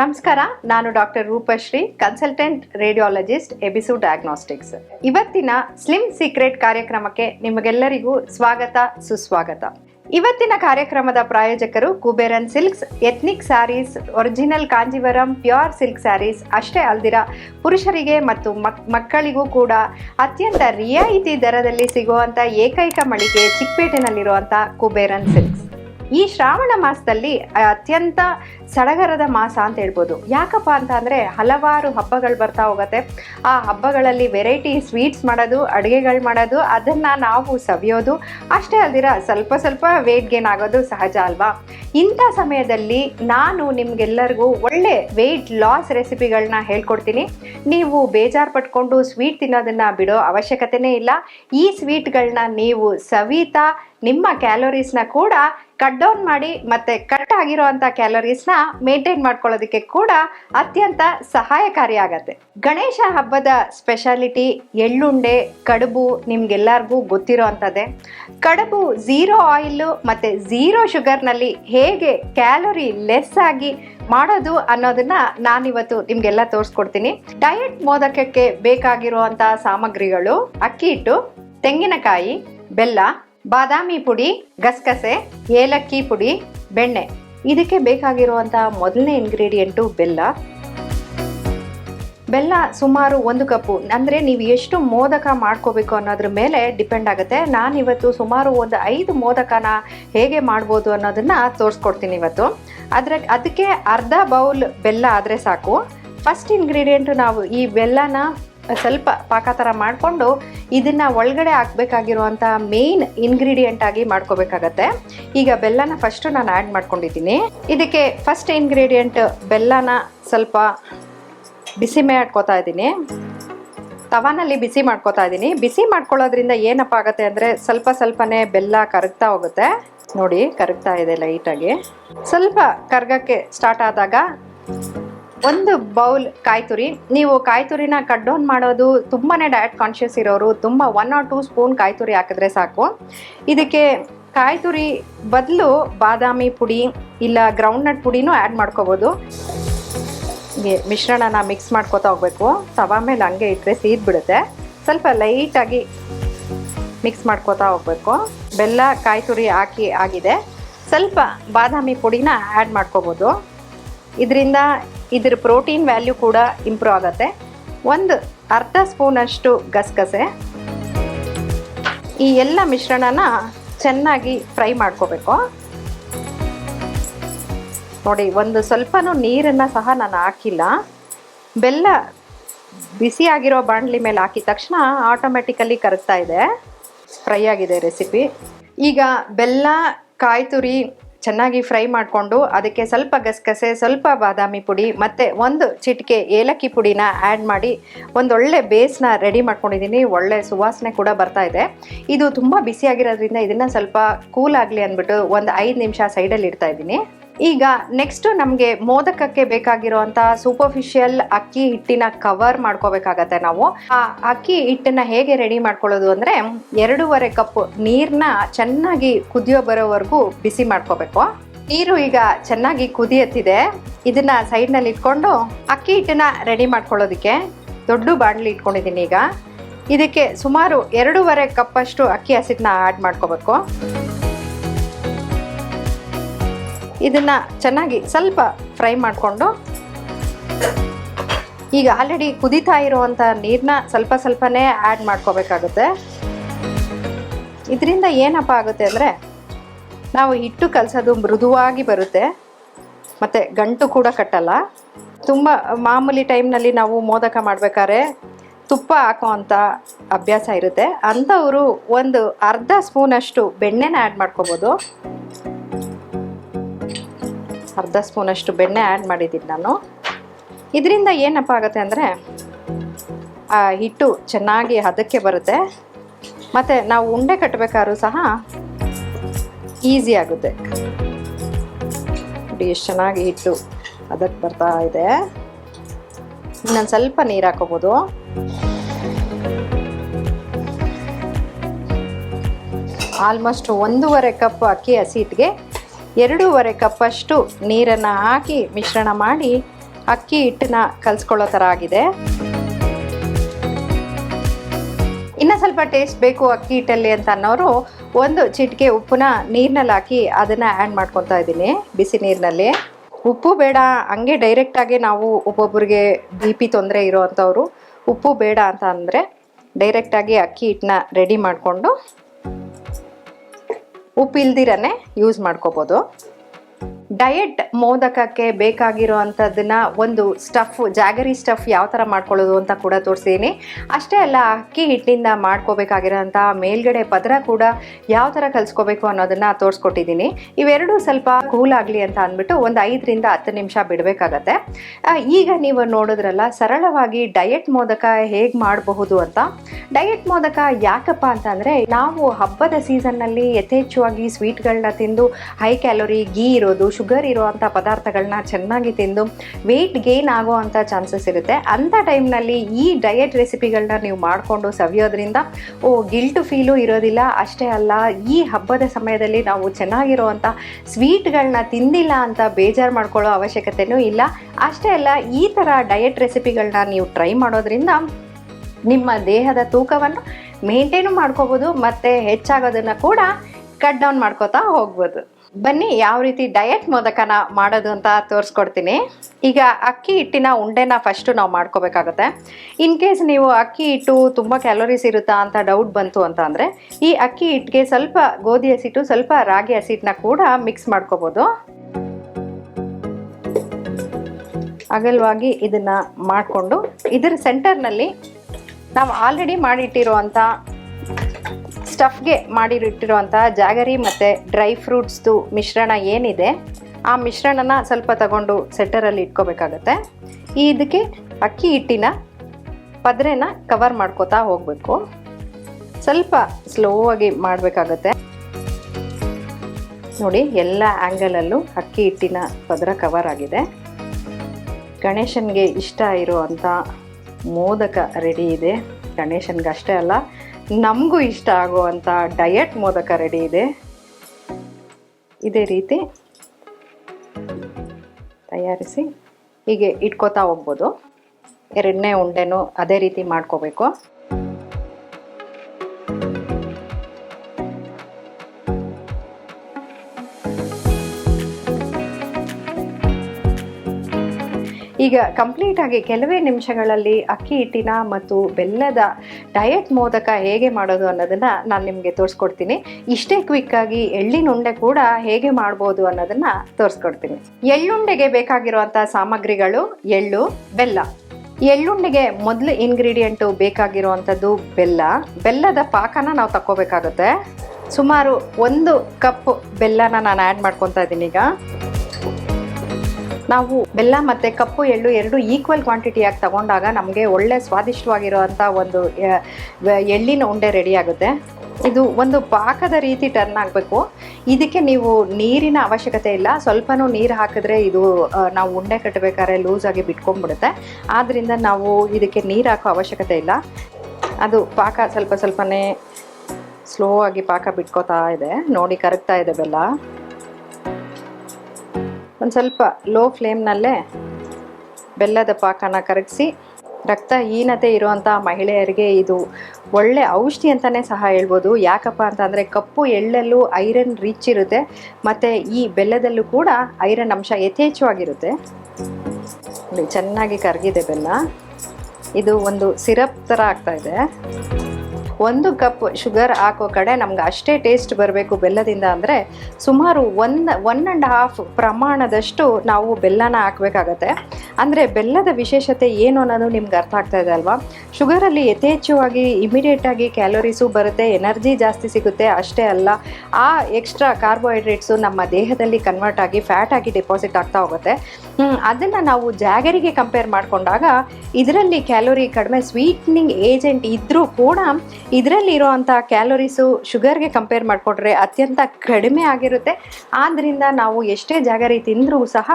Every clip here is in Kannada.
ನಮಸ್ಕಾರ, ನಾನು doctor Roopashree, consultant radiologist, ಎಬಿಸು diagnostics. ಇವತ್ತಿನ ಸ್ಲಿಮ್ ಸೀಕ್ರೆಟ್ ಕಾರ್ಯಕ್ರಮಕ್ಕೆ ನಿಮಗೆಲ್ಲರಿಗೂ ಸ್ವಾಗತ, ಸುಸ್ವಾಗತ. ಇವತ್ತಿನ ಕಾರ್ಯಕ್ರಮದ ಪ್ರಾಯೋಜಕರು Kuberan silks, ethnic sarees, original Kanjivaram, pure silk sarees, ಅಷ್ಟೇ ಅಲ್ದಿರ ಪುರುಷರಿಗೆ ಮತ್ತು ಮಕ್, ಮಕ್ಕಳಿಗೂ ಕೂಡ ಅತ್ಯಂತ ರಿಯಾಯಿತಿ ದರದಲ್ಲಿ ಸಿಗುವಂಥ ಏಕೈಕ ಮಳಿಗೆ ಚಿಕ್ಕಪೇಟೆನಲ್ಲಿರುವಂಥ ಕುಬೇರನ್ ಸಿಲ್ಕ್ಸ್. ಈ ಶ್ರಾವಣ ಮಾಸದಲ್ಲಿ ಅತ್ಯಂತ ಸಡಗರದ ಮಾಸ ಅಂತ ಹೇಳ್ಬೋದು. ಯಾಕಪ್ಪ ಅಂತ ಅಂದರೆ ಹಲವಾರು ಹಬ್ಬಗಳು ಬರ್ತಾ ಹೋಗುತ್ತೆ. ಆ ಹಬ್ಬಗಳಲ್ಲಿ ವೆರೈಟಿ ಸ್ವೀಟ್ಸ್ ಮಾಡೋದು, ಅಡುಗೆಗಳು ಮಾಡೋದು, ಅದನ್ನು ನಾವು ಸವಿಯೋದು, ಅಷ್ಟೇ ಅಲ್ದಿರ ಸ್ವಲ್ಪ ಸ್ವಲ್ಪ ವೇಟ್ ಗೇನ್ ಆಗೋದು ಸಹಜ ಅಲ್ವಾ? ಇಂಥ ಸಮಯದಲ್ಲಿ ನಾನು ನಿಮಗೆಲ್ಲರಿಗೂ ಒಳ್ಳೆ ವೆಯ್ಟ್ ಲಾಸ್ ರೆಸಿಪಿಗಳನ್ನ ಹೇಳ್ಕೊಡ್ತೀನಿ. ನೀವು ಬೇಜಾರು ಪಟ್ಕೊಂಡು ಸ್ವೀಟ್ ತಿನ್ನೋದನ್ನು ಬಿಡೋ ಅವಶ್ಯಕತೆನೇ ಇಲ್ಲ. ಈ ಸ್ವೀಟ್ಗಳನ್ನ ನೀವು ಸವಿತಾ ನಿಮ್ಮ ಕ್ಯಾಲೋರೀಸ್ನ ಕೂಡ ಕಟ್ ಡೌನ್ ಮಾಡಿ ಮತ್ತೆ ಕಟ್ ಆಗಿರುವಂಥ ಕ್ಯಾಲೋರೀಸ್ನ ಮೇಂಟೈನ್ ಮಾಡ್ಕೊಳ್ಳೋದಕ್ಕೆ ಕೂಡ ಅತ್ಯಂತ ಸಹಾಯಕಾರಿ ಆಗತ್ತೆ ಗಣೇಶ ಹಬ್ಬದ ಸ್ಪೆಷಾಲಿಟಿ ಎಳ್ಳುಂಡೆ, ಕಡುಬು ನಿಮ್ಗೆಲ್ಲರಿಗೂ ಗೊತ್ತಿರೋ ಅಂಥದ್ದೇ ಕಡುಬು ಝೀರೋ ಆಯಿಲ್ಲು ಮತ್ತು ಝೀರೋ ಶುಗರ್ನಲ್ಲಿ ಹೇಗೆ ಕ್ಯಾಲೋರಿ ಲೆಸ್ ಆಗಿ ಮಾಡೋದು ಅನ್ನೋದನ್ನ ನಾನಿವತ್ತು ನಿಮ್ಗೆಲ್ಲ ತೋರಿಸ್ಕೊಡ್ತೀನಿ. ಡಯಟ್ ಮೋದಕಕ್ಕೆ ಬೇಕಾಗಿರುವಂತಹ ಸಾಮಗ್ರಿಗಳು ಅಕ್ಕಿ ಹಿಟ್ಟು, ತೆಂಗಿನಕಾಯಿ, ಬೆಲ್ಲ ಬಾದಾಮಿ ಪುಡಿ, ಗಸಗಸೆ, ಏಲಕ್ಕಿ ಪುಡಿ, ಬೆಣ್ಣೆ. ಇದಕ್ಕೆ ಬೇಕಾಗಿರುವಂಥ ಮೊದಲನೇ ಇಂಗ್ರೀಡಿಯೆಂಟು ಬೆಲ್ಲ. ಬೆಲ್ಲ ಸುಮಾರು ಒಂದು ಕಪ್ಪು. ಅಂದರೆ ನೀವು ಎಷ್ಟು ಮೋದಕ ಮಾಡ್ಕೋಬೇಕು ಅನ್ನೋದ್ರ ಮೇಲೆ ಡಿಪೆಂಡ್ ಆಗುತ್ತೆ. ನಾನಿವತ್ತು ಸುಮಾರು ಒಂದು ಐದು ಮೋದಕನ ಹೇಗೆ ಮಾಡ್ಬೋದು ಅನ್ನೋದನ್ನು ತೋರಿಸ್ಕೊಡ್ತೀನಿ ಇವತ್ತು. ಅದರ, ಅದಕ್ಕೆ ಅರ್ಧ ಬೌಲ್ ಬೆಲ್ಲ ಆದರೆ ಸಾಕು. ಫಸ್ಟ್ ಇಂಗ್ರೀಡಿಯೆಂಟು ನಾವು ಈ ಬೆಲ್ಲನ ಸ್ವಲ್ಪ ಪಾಕ ಥರ ಮಾಡಿಕೊಂಡು ಇದನ್ನು ಒಳಗಡೆ ಹಾಕಬೇಕಾಗಿರುವಂಥ ಮೇಯ್ನ್ ಇಂಗ್ರೀಡಿಯೆಂಟ್ ಆಗಿ ಮಾಡ್ಕೋಬೇಕಾಗತ್ತೆ. ಈಗ ಬೆಲ್ಲನ ಫಸ್ಟು ನಾನು ಆ್ಯಡ್ ಮಾಡ್ಕೊಂಡಿದ್ದೀನಿ. ಇದಕ್ಕೆ ಫಸ್ಟ್ ಇಂಗ್ರೀಡಿಯೆಂಟ್ ಬೆಲ್ಲನ ಸ್ವಲ್ಪ ಬಿಸಿ ಮಾಡ್ಕೋತಾ ಇದ್ದೀನಿ. ತವಾನಲ್ಲಿ ಬಿಸಿ ಮಾಡ್ಕೋತಾ ಇದ್ದೀನಿ. ಬಿಸಿ ಮಾಡ್ಕೊಳ್ಳೋದ್ರಿಂದ ಏನಪ್ಪ ಆಗುತ್ತೆ ಅಂದರೆ ಸ್ವಲ್ಪ ಸ್ವಲ್ಪನೇ ಬೆಲ್ಲ ಕರಗ್ತಾ ಹೋಗುತ್ತೆ. ನೋಡಿ ಕರಗ್ತಾ ಇದೆ ಲೈಟಾಗಿ ಸ್ವಲ್ಪ ಕರ್ಗಕ್ಕೆ ಸ್ಟಾರ್ಟ್ ಆದಾಗ ಒಂದು ಬೌಲ್ ಕಾಯಿ ತುರಿ ನೀವು ಕಾಯಿ ತುರಿನ ಕಟ್ ಡೌನ್ ಮಾಡೋದು ತುಂಬಾ ಡಯಟ್ ಕಾನ್ಷಿಯಸ್ ಇರೋರು ತುಂಬ ಒನ್ ಆರ್ ಟೂ ಸ್ಪೂನ್ ಕಾಯಿ ತುರಿ ಹಾಕಿದ್ರೆ ಸಾಕು. ಇದಕ್ಕೆ ಕಾಯಿ ತುರಿ ಬದಲು ಬಾದಾಮಿ ಪುಡಿ ಇಲ್ಲ ಗ್ರೌಂಡ್ನಟ್ ಪುಡಿನೂ ಆ್ಯಡ್ ಮಾಡ್ಕೋಬೋದು. ಮಿಶ್ರಣನ ಮಿಕ್ಸ್ ಮಾಡ್ಕೋತಾ ಹೋಗ್ಬೇಕು. ತವಾ ಮೇಲೆ ಹಂಗೆ ಇಟ್ಟರೆ ಸೀದ್ ಬಿಡುತ್ತೆ ಸ್ವಲ್ಪ ಲೈಟಾಗಿ ಮಿಕ್ಸ್ ಮಾಡ್ಕೋತಾ ಹೋಗ್ಬೇಕು. ಬೆಲ್ಲ ಕಾಯಿ ತುರಿ ಹಾಕಿ ಆಗಿದೆ. ಸ್ವಲ್ಪ ಬಾದಾಮಿ ಪುಡಿನ ಆ್ಯಡ್ ಮಾಡ್ಕೋಬೋದು. ಇದರಿಂದ ಇದ್ರ ಪ್ರೋಟೀನ್ ವ್ಯಾಲ್ಯೂ ಕೂಡ ಇಂಪ್ರೂವ್ ಆಗುತ್ತೆ. ಒಂದು ಅರ್ಧ ಸ್ಪೂನಷ್ಟು ಗಸಗಸೆ. ಈ ಎಲ್ಲ ಮಿಶ್ರಣನ ಚೆನ್ನಾಗಿ ಫ್ರೈ ಮಾಡ್ಕೋಬೇಕು. ನೋಡಿ, ಒಂದು ಸ್ವಲ್ಪನೂ ನೀರನ್ನು ಸಹ ನಾನು ಹಾಕಿಲ್ಲ. ಬೆಲ್ಲ ಬಿಸಿಯಾಗಿರೋ ಬಾಣಲಿ ಮೇಲೆ ಹಾಕಿದ ತಕ್ಷಣ ಆಟೋಮೆಟಿಕಲಿ ಕರಗ್ತಾ ಇದೆ. ಫ್ರೈ ಆಗಿದೆ ರೆಸಿಪಿ ಈಗ ಬೆಲ್ಲ ಕಾಯಿ ತುರಿ ಚೆನ್ನಾಗಿ ಫ್ರೈ ಮಾಡಿಕೊಂಡು ಅದಕ್ಕೆ ಸ್ವಲ್ಪ ಗಸಗಸೆ, ಸ್ವಲ್ಪ ಬಾದಾಮಿ ಪುಡಿ, ಮತ್ತು ಒಂದು ಚಿಟಿಕೆ ಏಲಕ್ಕಿ ಪುಡಿನ ಆ್ಯಡ್ ಮಾಡಿ ಒಂದೊಳ್ಳೆ ಬೇಸ್ನ ರೆಡಿ ಮಾಡ್ಕೊಂಡಿದ್ದೀನಿ. ಒಳ್ಳೆ ಸುವಾಸನೆ ಕೂಡ ಬರ್ತಾ ಇದೆ. ಇದು ತುಂಬ ಬಿಸಿಯಾಗಿರೋದ್ರಿಂದ ಇದನ್ನು ಸ್ವಲ್ಪ ಕೂಲ್ ಆಗಲಿ ಅಂದ್ಬಿಟ್ಟು ಒಂದು ಐದು ನಿಮಿಷ ಸೈಡಲ್ಲಿ ಇಡ್ತಾ ಇದ್ದೀನಿ. ಈಗ ನೆಕ್ಸ್ಟು ನಮಗೆ ಮೋದಕಕ್ಕೆ ಬೇಕಾಗಿರುವಂಥ ಸೂಪರ್ಫಿಷಿಯಲ್ ಅಕ್ಕಿ ಹಿಟ್ಟಿನ ಕವರ್ ಮಾಡ್ಕೋಬೇಕಾಗತ್ತೆ ನಾವು. ಆ ಅಕ್ಕಿ ಹಿಟ್ಟನ್ನ ಹೇಗೆ ರೆಡಿ ಮಾಡ್ಕೊಳ್ಳೋದು ಅಂದರೆ ಎರಡೂವರೆ ಕಪ್ ನೀರನ್ನ ಚೆನ್ನಾಗಿ ಕುದಿಯೋ ಬರೋವರೆಗೂ ಬಿಸಿ ಮಾಡ್ಕೋಬೇಕು. ನೀರು ಈಗ ಚೆನ್ನಾಗಿ ಕುದಿಯತ್ತಿದೆ. ಇದನ್ನ ಸೈಡ್ನಲ್ಲಿ ಇಟ್ಕೊಂಡು ಅಕ್ಕಿ ಹಿಟ್ಟನ್ನ ರೆಡಿ ಮಾಡ್ಕೊಳ್ಳೋದಕ್ಕೆ ದೊಡ್ಡ ಬಾಣಲಿ ಇಟ್ಕೊಂಡಿದ್ದೀನಿ ಈಗ. ಇದಕ್ಕೆ ಸುಮಾರು ಎರಡೂವರೆ ಕಪ್ಪಷ್ಟು ಅಕ್ಕಿ ಹಸಿಟ್ಟನ್ನ ಆ್ಯಡ್ ಮಾಡ್ಕೋಬೇಕು. ಇದನ್ನು ಚೆನ್ನಾಗಿ ಸ್ವಲ್ಪ ಫ್ರೈ ಮಾಡಿಕೊಂಡು ಈಗ ಆಲ್ರೆಡಿ ಕುದೀತಾ ಇರುವಂಥ ನೀರನ್ನ ಸ್ವಲ್ಪ ಸ್ವಲ್ಪನೇ ಆ್ಯಡ್ ಮಾಡ್ಕೋಬೇಕಾಗುತ್ತೆ. ಇದರಿಂದ ಏನಪ್ಪ ಆಗುತ್ತೆ ಅಂದರೆ ನಾವು ಹಿಟ್ಟು ಕಲಸೋದು ಮೃದುವಾಗಿ ಬರುತ್ತೆ. ಮತ್ತು ಗಂಟು ಕೂಡ ಕಟ್ಟಲ್ಲ. ತುಂಬ ಮಾಮೂಲಿ ಟೈಮ್ನಲ್ಲಿ ನಾವು ಮೋದಕ ಮಾಡಬೇಕಾದ್ರೆ ತುಪ್ಪ ಹಾಕೋ ಅಂಥ ಅಭ್ಯಾಸ ಇರುತ್ತೆ. ಅಂಥವರು ಒಂದು ಅರ್ಧ ಸ್ಪೂನಷ್ಟು ಬೆಣ್ಣೆನ ಆ್ಯಡ್ ಮಾಡ್ಕೋಬೋದು. ಅರ್ಧ ಸ್ಪೂನಷ್ಟು ಬೆಣ್ಣೆ ಆ್ಯಡ್ ಮಾಡಿದ್ದೀನಿ ನಾನು. ಇದರಿಂದ ಏನಪ್ಪ ಆಗುತ್ತೆ ಅಂದರೆ ಹಿಟ್ಟು ಚೆನ್ನಾಗಿ ಹದಕ್ಕೆ ಬರುತ್ತೆ. ಮತ್ತು ನಾವು ಉಂಡೆ ಕಟ್ಟಬೇಕಾದ್ರೂ ಸಹ ಈಸಿ ಆಗುತ್ತೆ. ನೋಡಿ ಎಷ್ಟು ಚೆನ್ನಾಗಿ ಹಿಟ್ಟು ಅದಕ್ಕೆ ಬರ್ತಾ ಇದೆ. ಇನ್ನೊಂದು ಸ್ವಲ್ಪ ನೀರು ಹಾಕೋಬೋದು. ಆಲ್ಮೋಸ್ಟ್ ಒಂದೂವರೆ ಕಪ್ ಅಕ್ಕಿ ಹಸಿ ಹಿಟ್ಟಿಗೆ ಎರಡೂವರೆ ಕಪ್ಪಷ್ಟು ನೀರನ್ನು ಹಾಕಿ ಮಿಶ್ರಣ ಮಾಡಿ ಅಕ್ಕಿ ಹಿಟ್ಟನ್ನ ಕಲಿಸ್ಕೊಳ್ಳೋ ಥರ ಆಗಿದೆ. ಇನ್ನು ಸ್ವಲ್ಪ ಟೇಸ್ಟ್ ಬೇಕು ಅಕ್ಕಿ ಹಿಟ್ಟಲ್ಲಿ ಅಂತ ಅನ್ನೋರು ಒಂದು ಚಿಟಿಕೆ ಉಪ್ಪನ್ನ ನೀರಿನಲ್ಲಿ ಹಾಕಿ ಅದನ್ನು ಆ್ಯಡ್ ಮಾಡ್ಕೊತಾ ಇದ್ದೀನಿ ಬಿಸಿ ನೀರಿನಲ್ಲಿ. ಉಪ್ಪು ಬೇಡ, ಹಂಗೆ ಡೈರೆಕ್ಟಾಗಿ ನಾವು ಒಬ್ಬೊಬ್ಬರಿಗೆ ಬಿ ಪಿ ತೊಂದರೆ ಇರೋವಂಥವ್ರು ಉಪ್ಪು ಬೇಡ ಅಂತ ಅಂದರೆ ಡೈರೆಕ್ಟಾಗಿ ಅಕ್ಕಿ ಹಿಟ್ಟನ್ನ ರೆಡಿ ಮಾಡಿಕೊಂಡು ಉಪ್ಪು ಇಲ್ದಿರನೇ ಯೂಸ್ ಮಾಡ್ಕೋಬೋದು. ಡಯಟ್ ಮೋದಕಕ್ಕೆ ಬೇಕಾಗಿರುವಂಥದ್ದನ್ನ ಒಂದು ಸ್ಟಫ್ ಜಾಗರಿ ಸ್ಟಫ್ ಯಾವ ಥರ ಮಾಡ್ಕೊಳ್ಳೋದು ಅಂತ ಕೂಡ ತೋರಿಸಿದ್ದೀನಿ ಅಷ್ಟೇ ಅಲ್ಲ, ಅಕ್ಕಿ ಹಿಟ್ಟಿನಿಂದ ಮಾಡ್ಕೋಬೇಕಾಗಿರೋಂಥ ಮೇಲ್ಗಡೆ ಪದರ ಕೂಡ ಯಾವ ಥರ ಕಲಿಸ್ಕೋಬೇಕು ಅನ್ನೋದನ್ನ ತೋರಿಸ್ಕೊಟ್ಟಿದ್ದೀನಿ ಇವೆರಡು ಸ್ವಲ್ಪ ಕೂಲ್ ಆಗಲಿ ಅಂತ ಅಂದ್ಬಿಟ್ಟು ಒಂದು ಐದರಿಂದ ಹತ್ತು ನಿಮಿಷ ಬಿಡಬೇಕಾಗತ್ತೆ. ಈಗ ನೀವು ನೋಡಿದ್ರಲ್ಲ, ಸರಳವಾಗಿ ಡಯಟ್ ಮೋದಕ ಹೇಗೆ ಮಾಡಬಹುದು ಅಂತ. ಡಯಟ್ ಮೋದಕ ಯಾಕಪ್ಪ ಅಂತಂದರೆ, ನಾವು ಹಬ್ಬದ ಸೀಸನ್ನಲ್ಲಿ ಯಥೇಚ್ಛವಾಗಿ ಸ್ವೀಟ್ಗಳನ್ನ ತಿಂದು ಹೈ ಕ್ಯಾಲೋರಿ ಗೀ ಇರೋದು ಶುಗರ್ ಇರುವಂಥ ಪದಾರ್ಥಗಳನ್ನ ಚೆನ್ನಾಗಿ ತಿಂದು ವೆಯ್ಟ್ ಗೇನ್ ಆಗೋ ಅಂಥ ಚಾನ್ಸಸ್ ಇರುತ್ತೆ ಅಂಥ ಟೈಮ್ನಲ್ಲಿ ಈ ಡಯಟ್ ರೆಸಿಪಿಗಳನ್ನ ನೀವು ಮಾಡಿಕೊಂಡು ಸವಿಯೋದ್ರಿಂದ, ಓ ಗಿಲ್ಟು ಫೀಲು ಇರೋದಿಲ್ಲ. ಅಷ್ಟೇ ಅಲ್ಲ, ಈ ಹಬ್ಬದ ಸಮಯದಲ್ಲಿ ನಾವು ಚೆನ್ನಾಗಿರುವಂಥ ಸ್ವೀಟ್ಗಳನ್ನ ತಿಂದಿಲ್ಲ ಅಂತ ಬೇಜಾರು ಮಾಡ್ಕೊಳ್ಳೋ ಅವಶ್ಯಕತೆಯೂ ಇಲ್ಲ. ಅಷ್ಟೇ ಅಲ್ಲ, ಈ ಥರ ಡಯಟ್ ರೆಸಿಪಿಗಳನ್ನ ನೀವು ಟ್ರೈ ಮಾಡೋದ್ರಿಂದ ನಿಮ್ಮ ದೇಹದ ತೂಕವನ್ನು ಮೇಂಟೈನು ಮಾಡ್ಕೋಬೋದು, ಮತ್ತು ಹೆಚ್ಚಾಗೋದನ್ನು ಕೂಡ ಕಟ್ ಡೌನ್ ಮಾಡ್ಕೋತಾ ಹೋಗ್ಬೋದು. ಬನ್ನಿ, ಯಾವ ರೀತಿ ಡಯಟ್ ಮೋದಕನ ಮಾಡೋದು ಅಂತ ತೋರಿಸ್ಕೊಡ್ತೀನಿ. ಈಗ ಅಕ್ಕಿ ಹಿಟ್ಟಿನ ಉಂಡೆನ ಫಸ್ಟು ನಾವು ಮಾಡ್ಕೋಬೇಕಾಗುತ್ತೆ. ಇನ್ ಕೇಸ್ ನೀವು ಅಕ್ಕಿ ಹಿಟ್ಟು ತುಂಬ ಕ್ಯಾಲೋರೀಸ್ ಇರುತ್ತಾ ಅಂತ ಡೌಟ್ ಬಂತು ಅಂತ ಅಂದರೆ, ಈ ಅಕ್ಕಿ ಹಿಟ್ಟಿಗೆ ಸ್ವಲ್ಪ ಗೋಧಿ ಹಸಿಟ್ಟು, ಸ್ವಲ್ಪ ರಾಗಿ ಹಸಿಟ್ಟನ್ನ ಕೂಡ ಮಿಕ್ಸ್ ಮಾಡ್ಕೋಬೋದು. ಅಗಲವಾಗಿ ಇದನ್ನು ಮಾಡಿಕೊಂಡು, ಇದರ ಸೆಂಟರ್ನಲ್ಲಿ ನಾವು ಆಲ್ರೆಡಿ ಮಾಡಿಟ್ಟಿರುವಂಥ ಸ್ಟಫ್ಗೆ ಮಾಡಿಟ್ಟಿರುವಂಥ ಜಾಗರಿ ಮತ್ತು ಡ್ರೈ ಫ್ರೂಟ್ಸ್ದು ಮಿಶ್ರಣ ಏನಿದೆ, ಆ ಮಿಶ್ರಣನ ಸ್ವಲ್ಪ ತಗೊಂಡು ಸೆಟ್ಟರಲ್ಲಿ ಇಟ್ಕೋಬೇಕಾಗತ್ತೆ. ಈ ಇದಕ್ಕೆ ಅಕ್ಕಿ ಹಿಟ್ಟಿನ ಪದ್ರೆನ ಕವರ್ ಮಾಡ್ಕೋತಾ ಹೋಗಬೇಕು. ಸ್ವಲ್ಪ ಸ್ಲೋ ಆಗಿ ಮಾಡಬೇಕಾಗತ್ತೆ. ನೋಡಿ, ಎಲ್ಲ ಆ್ಯಂಗಲಲ್ಲೂ ಅಕ್ಕಿ ಹಿಟ್ಟಿನ ಪದರ ಕವರ್ ಆಗಿದೆ. ಗಣೇಶನಿಗೆ ಇಷ್ಟ ಇರುವಂಥ ಮೋದಕ ರೆಡಿ ಇದೆ. ಗಣೇಶನ್ಗೆ ಅಷ್ಟೇ ಅಲ್ಲ ನಮಗೂ ಇಷ್ಟ ಆಗುವಂಥ ಡಯಟ್ ಮೋದಕ ರೆಡಿ ಇದೆ. ಇದೇ ರೀತಿ ತಯಾರಿಸಿ ಹೀಗೆ ಇಟ್ಕೋತಾ ಹೋಗ್ಬೋದು. ಎರಡನೇ ಉಂಡೆನೂ ಅದೇ ರೀತಿ ಮಾಡ್ಕೋಬೇಕು. ಈಗ ಕಂಪ್ಲೀಟ್ ಆಗಿ ಕೆಲವೇ ನಿಮಿಷಗಳಲ್ಲಿ ಅಕ್ಕಿ ಹಿಟ್ಟಿನ ಮತ್ತು ಬೆಲ್ಲದ ಡಯಟ್ ಮೋದಕ ಹೇಗೆ ಮಾಡೋದು ಅನ್ನೋದನ್ನ ನಾನು ನಿಮಗೆ ತೋರಿಸ್ಕೊಡ್ತೀನಿ. ಇಷ್ಟೇ ಕ್ವಿಕ್ ಆಗಿ ಎಳ್ಳಿನ ಉಂಡೆ ಕೂಡ ಹೇಗೆ ಮಾಡ್ಬೋದು ಅನ್ನೋದನ್ನ ತೋರಿಸ್ಕೊಡ್ತೀನಿ. ಎಳ್ಳುಂಡೆಗೆ ಬೇಕಾಗಿರುವಂಥ ಸಾಮಗ್ರಿಗಳು ಎಳ್ಳು, ಬೆಲ್ಲ. ಎಳ್ಳುಂಡೆಗೆ ಮೊದಲು ಇಂಗ್ರೀಡಿಯೆಂಟು ಬೇಕಾಗಿರುವಂಥದ್ದು ಬೆಲ್ಲ. ಬೆಲ್ಲದ ಪಾಕನ ನಾವು ತಕ್ಕೋಬೇಕಾಗುತ್ತೆ. ಸುಮಾರು ಒಂದು ಕಪ್ ಬೆಲ್ಲನ ನಾನು ಆ್ಯಡ್ ಮಾಡ್ಕೊತಾ ಇದ್ದೀನಿ ಈಗ. ನಾವು ಬೆಲ್ಲ ಮತ್ತು ಕಪ್ಪು, ಎಳ್ಳು ಎರಡು ಈಕ್ವಲ್ ಕ್ವಾಂಟಿಟಿಯಾಗಿ ತಗೊಂಡಾಗ ನಮಗೆ ಒಳ್ಳೆ ಸ್ವಾದಿಷ್ಟವಾಗಿರುವಂಥ ಒಂದು ಎಳ್ಳಿನ ಉಂಡೆ ರೆಡಿ ಆಗುತ್ತೆ. ಇದು ಒಂದು ಪಾಕದ ರೀತಿ ಟರ್ನ್ ಆಗಬೇಕು. ಇದಕ್ಕೆ ನೀವು ನೀರಿನ ಅವಶ್ಯಕತೆ ಇಲ್ಲ. ಸ್ವಲ್ಪನೂ ನೀರು ಹಾಕಿದ್ರೆ ಇದು ನಾವು ಉಂಡೆ ಕಟ್ಟಬೇಕಾದ್ರೆ ಲೂಸಾಗಿ ಬಿಟ್ಕೊಂಡ್ಬಿಡುತ್ತೆ. ಆದ್ದರಿಂದ ನಾವು ಇದಕ್ಕೆ ನೀರು ಹಾಕೋ ಅವಶ್ಯಕತೆ ಇಲ್ಲ. ಅದು ಪಾಕ ಸ್ವಲ್ಪ ಸ್ವಲ್ಪನೇ ಸ್ಲೋ ಆಗಿ ಪಾಕ ಬಿಟ್ಕೋತಾ ಇದೆ. ನೋಡಿ ಕರಗ್ತಾ ಇದೆ ಬೆಲ್ಲ. ಒಂದು ಸ್ವಲ್ಪ ಲೋ ಫ್ಲೇಮ್ನಲ್ಲೇ ಬೆಲ್ಲದ ಪಾಕನ ಕರಗಿಸಿ ರಕ್ತಹೀನತೆ ಇರುವಂಥ ಮಹಿಳೆಯರಿಗೆ ಇದು ಒಳ್ಳೆ ಔಷಧಿ ಅಂತಲೇ ಸಹ ಹೇಳ್ಬೋದು. ಯಾಕಪ್ಪ ಅಂತಂದರೆ ಕಪ್ಪು ಎಳ್ಳಲ್ಲೂ ಐರನ್ ರಿಚ್ ಇರುತ್ತೆ. ಮತ್ತು ಈ ಬೆಲ್ಲದಲ್ಲೂ ಕೂಡ ಐರನ್ ಅಂಶ ಯಥೇಚ್ಛವಾಗಿರುತ್ತೆ. ಚೆನ್ನಾಗಿ ಕರಗಿದೆ ಬೆಲ್ಲ. ಇದು ಒಂದು ಸಿರಪ್ ಥರ ಆಗ್ತಾ ಇದೆ. ಒಂದು ಕಪ್ ಶುಗರ್ ಹಾಕೋ ಕಡೆ ನಮ್ಗೆ ಅಷ್ಟೇ ಟೇಸ್ಟ್ ಬರಬೇಕು ಬೆಲ್ಲದಿಂದ ಅಂದರೆ ಸುಮಾರು ಒಂದು ಒನ್ ಆ್ಯಂಡ್ ಹಾಫ್ ಪ್ರಮಾಣದಷ್ಟು ನಾವು ಬೆಲ್ಲನ ಹಾಕಬೇಕಾಗತ್ತೆ. ಅಂದರೆ ಬೆಲ್ಲದ ವಿಶೇಷತೆ ಏನು ಅನ್ನೋದು ನಿಮ್ಗೆ ಅರ್ಥ ಆಗ್ತಾ ಇದೆ ಅಲ್ವಾ? ಶುಗರಲ್ಲಿ ಯಥೇಚ್ಛವಾಗಿ ಇಮಿಡಿಯೇಟಾಗಿ ಕ್ಯಾಲೋರೀಸು ಬರುತ್ತೆ ಎನರ್ಜಿ ಜಾಸ್ತಿ ಸಿಗುತ್ತೆ, ಅಷ್ಟೇ ಅಲ್ಲ, ಆ ಎಕ್ಸ್ಟ್ರಾ ಕಾರ್ಬೋಹೈಡ್ರೇಟ್ಸು ನಮ್ಮ ದೇಹದಲ್ಲಿ ಕನ್ವರ್ಟ್ ಆಗಿ ಫ್ಯಾಟ್ ಆಗಿ ಡೆಪಾಸಿಟ್ ಆಗ್ತಾ ಹೋಗುತ್ತೆ. ಅದನ್ನು ನಾವು ಜಾಗರಿಗೆ ಕಂಪೇರ್ ಮಾಡಿಕೊಂಡಾಗ ಇದರಲ್ಲಿ ಕ್ಯಾಲೋರಿ ಕಡಿಮೆ ಸ್ವೀಟ್ನಿಂಗ್ ಏಜೆಂಟ್ ಇದ್ದರೂ ಕೂಡ ಇದರಲ್ಲಿ ಇರೋವಂಥ ಕ್ಯಾಲೋರೀಸು ಶುಗರ್ಗೆ ಕಂಪೇರ್ ಮಾಡಿಕೊಂಡ್ರೆ ಅತ್ಯಂತ ಕಡಿಮೆ ಆಗಿರುತ್ತೆ. ಆದ್ದರಿಂದ ನಾವು ಎಷ್ಟೇ ಜಾಗರಿ ತಿಂದರೂ ಸಹ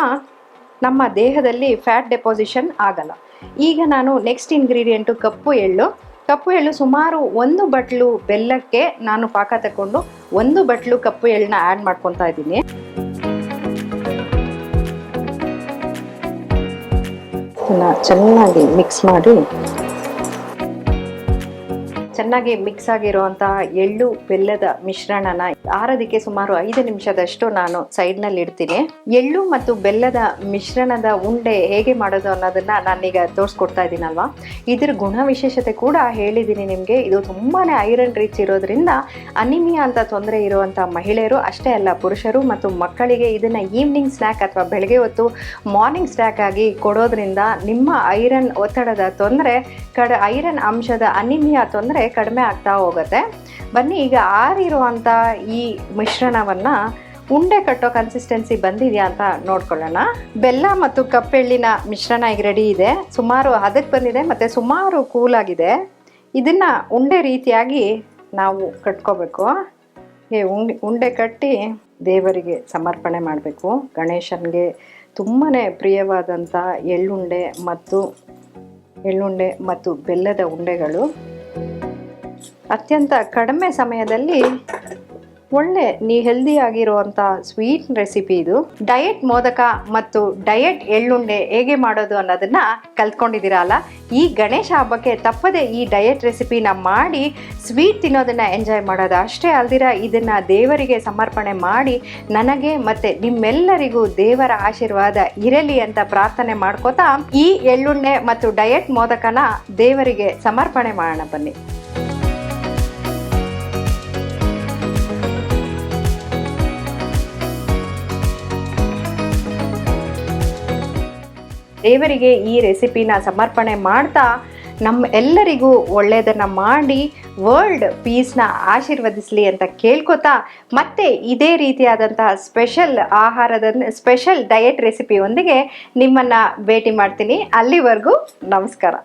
ನಮ್ಮ ದೇಹದಲ್ಲಿ ಫ್ಯಾಟ್ ಡೆಪಾಸಿಷನ್ ಆಗಲ್ಲ. ಈಗ ನಾನು ನೆಕ್ಸ್ಟ್ ಇಂಗ್ರೀಡಿಯೆಂಟು ಕಪ್ಪು ಎಳ್ಳು. ಕಪ್ಪು ಎಳ್ಳು ಸುಮಾರು ಒಂದು ಬಟ್ಲು ಬೆಲ್ಲಕ್ಕೆ ನಾನು ಪಾಕ ತಗೊಂಡು ಒಂದು ಬಟ್ಲು ಕಪ್ಪು ಎಳ್ಳನ್ನ ಆ್ಯಡ್ ಮಾಡ್ಕೊತಾ ಇದ್ದೀನಿ. ಚೆನ್ನಾಗಿ ಮಿಕ್ಸ್ ಮಾಡಿ ಚೆನ್ನಾಗಿ ಮಿಕ್ಸ್ ಆಗಿರುವಂತಹ ಎಳ್ಳು ಬೆಲ್ಲದ ಮಿಶ್ರಣನ ಆರೋದಕ್ಕೆ ಸುಮಾರು ಐದು ನಿಮಿಷದಷ್ಟು ನಾನು ಸೈಡ್ನಲ್ಲಿ ಇಡ್ತೀನಿ. ಎಳ್ಳು ಮತ್ತು ಬೆಲ್ಲದ ಮಿಶ್ರಣದ ಉಂಡೆ ಹೇಗೆ ಮಾಡೋದು ಅನ್ನೋದನ್ನ ನಾನೀಗ ತೋರಿಸ್ಕೊಡ್ತಾ ಇದ್ದೀನಲ್ವಾ? ಇದ್ರ ಗುಣ ವಿಶೇಷತೆ ಕೂಡ ಹೇಳಿದ್ದೀನಿ ನಿಮಗೆ. ಇದು ತುಂಬಾನೇ ಐರನ್ ರಿಚ್ ಇರೋದ್ರಿಂದ ಅನಿಮಿಯಾ ಅಂತ ತೊಂದರೆ ಇರುವಂಥ ಮಹಿಳೆಯರು, ಅಷ್ಟೇ ಅಲ್ಲ ಪುರುಷರು ಮತ್ತು ಮಕ್ಕಳಿಗೆ ಇದನ್ನ ಈವ್ನಿಂಗ್ ಸ್ನ್ಯಾಕ್ ಅಥವಾ ಬೆಳಗ್ಗೆ ಹೊತ್ತು ಮಾರ್ನಿಂಗ್ ಸ್ನ್ಯಾಕ್ ಆಗಿ ಕೊಡೋದ್ರಿಂದ ನಿಮ್ಮ ಐರನ್ ಒತ್ತಡದ ತೊಂದರೆ, ಕಡ ಐರನ್ ಅಂಶದ ಅನಿಮಿಯಾ ತೊಂದರೆ ಕಡಿಮೆ ಆಗ್ತಾ ಹೋಗುತ್ತೆ. ಬನ್ನಿ, ಈಗ ಆರಿರುವಂಥ ಈ ಮಿಶ್ರಣವನ್ನು ಉಂಡೆ ಕಟ್ಟೋ ಕನ್ಸಿಸ್ಟೆನ್ಸಿ ಬಂದಿದೆಯಾ ಅಂತ ನೋಡ್ಕೊಳ್ಳೋಣ. ಬೆಲ್ಲ ಮತ್ತು ಕಪ್ಪೆಳ್ಳಿನ ಮಿಶ್ರಣ ಈಗ ರೆಡಿ ಇದೆ. ಸುಮಾರು ಹದಕ್ಕೆ ಬಂದಿದೆ ಮತ್ತು ಸುಮಾರು ಕೂಲಾಗಿದೆ ಇದನ್ನು ಉಂಡೆ ರೀತಿಯಾಗಿ ನಾವು ಕಟ್ಕೋಬೇಕು. ಹೇ, ಉಂಡೆ ಉಂಡೆ ಕಟ್ಟಿ ದೇವರಿಗೆ ಸಮರ್ಪಣೆ ಮಾಡಬೇಕು. ಗಣೇಶನಿಗೆ ತುಂಬಾ ಪ್ರಿಯವಾದಂಥ ಎಳ್ಳುಂಡೆ ಮತ್ತು ಎಳ್ಳುಂಡೆ ಮತ್ತು ಬೆಲ್ಲದ ಉಂಡೆಗಳು. ಅತ್ಯಂತ ಕಡಿಮೆ ಸಮಯದಲ್ಲಿ ಒಳ್ಳೆ, ನೀ ಹೆಲ್ದಿ ಆಗಿರುವಂಥ ಸ್ವೀಟ್ ರೆಸಿಪಿ ಇದು. ಡಯಟ್ ಮೋದಕ ಮತ್ತು ಡಯಟ್ ಎಳ್ಳುಂಡೆ ಹೇಗೆ ಮಾಡೋದು ಅನ್ನೋದನ್ನ ಕಲ್ತ್ಕೊಂಡಿದ್ದೀರಲ್ಲ ಈ ಗಣೇಶ ಹಬ್ಬಕ್ಕೆ ತಪ್ಪದೆ ಈ ಡಯಟ್ ರೆಸಿಪಿನ ಮಾಡಿ ಸ್ವೀಟ್ ತಿನ್ನೋದನ್ನ ಎಂಜಾಯ್ ಮಾಡೋದು. ಅಷ್ಟೇ ಅಲ್ದಿರ, ಇದನ್ನ ದೇವರಿಗೆ ಸಮರ್ಪಣೆ ಮಾಡಿ, ನನಗೆ ಮತ್ತೆ ನಿಮ್ಮೆಲ್ಲರಿಗೂ ದೇವರ ಆಶೀರ್ವಾದ ಇರಲಿ ಅಂತ ಪ್ರಾರ್ಥನೆ ಮಾಡ್ಕೋತಾ ಈ ಎಳ್ಳುಂಡೆ ಮತ್ತು ಡಯಟ್ ಮೋದಕನ ದೇವರಿಗೆ ಸಮರ್ಪಣೆ ಮಾಡೋಣ ಬನ್ನಿ. ದೇವರಿಗೆ ಈ ರೆಸಿಪಿನ ಸಮರ್ಪಣೆ ಮಾಡ್ತಾ ನಮ್ಮ ಎಲ್ಲರಿಗೂ ಒಳ್ಳೆಯದನ್ನು ಮಾಡಿ ವರ್ಲ್ಡ್ ಪೀಸ್ನ ಆಶೀರ್ವದಿಸಲಿ ಅಂತ ಕೇಳ್ಕೊತಾ ಮತ್ತೆ ಇದೇ ರೀತಿಯಾದಂತಹ ಸ್ಪೆಷಲ್ ಆಹಾರದ ಸ್ಪೆಷಲ್ ಡಯಟ್ ರೆಸಿಪಿಯೊಂದಿಗೆ ನಿಮ್ಮನ್ನು ಭೇಟಿ ಮಾಡ್ತೀನಿ. ಅಲ್ಲಿವರೆಗೂ ನಮಸ್ಕಾರ.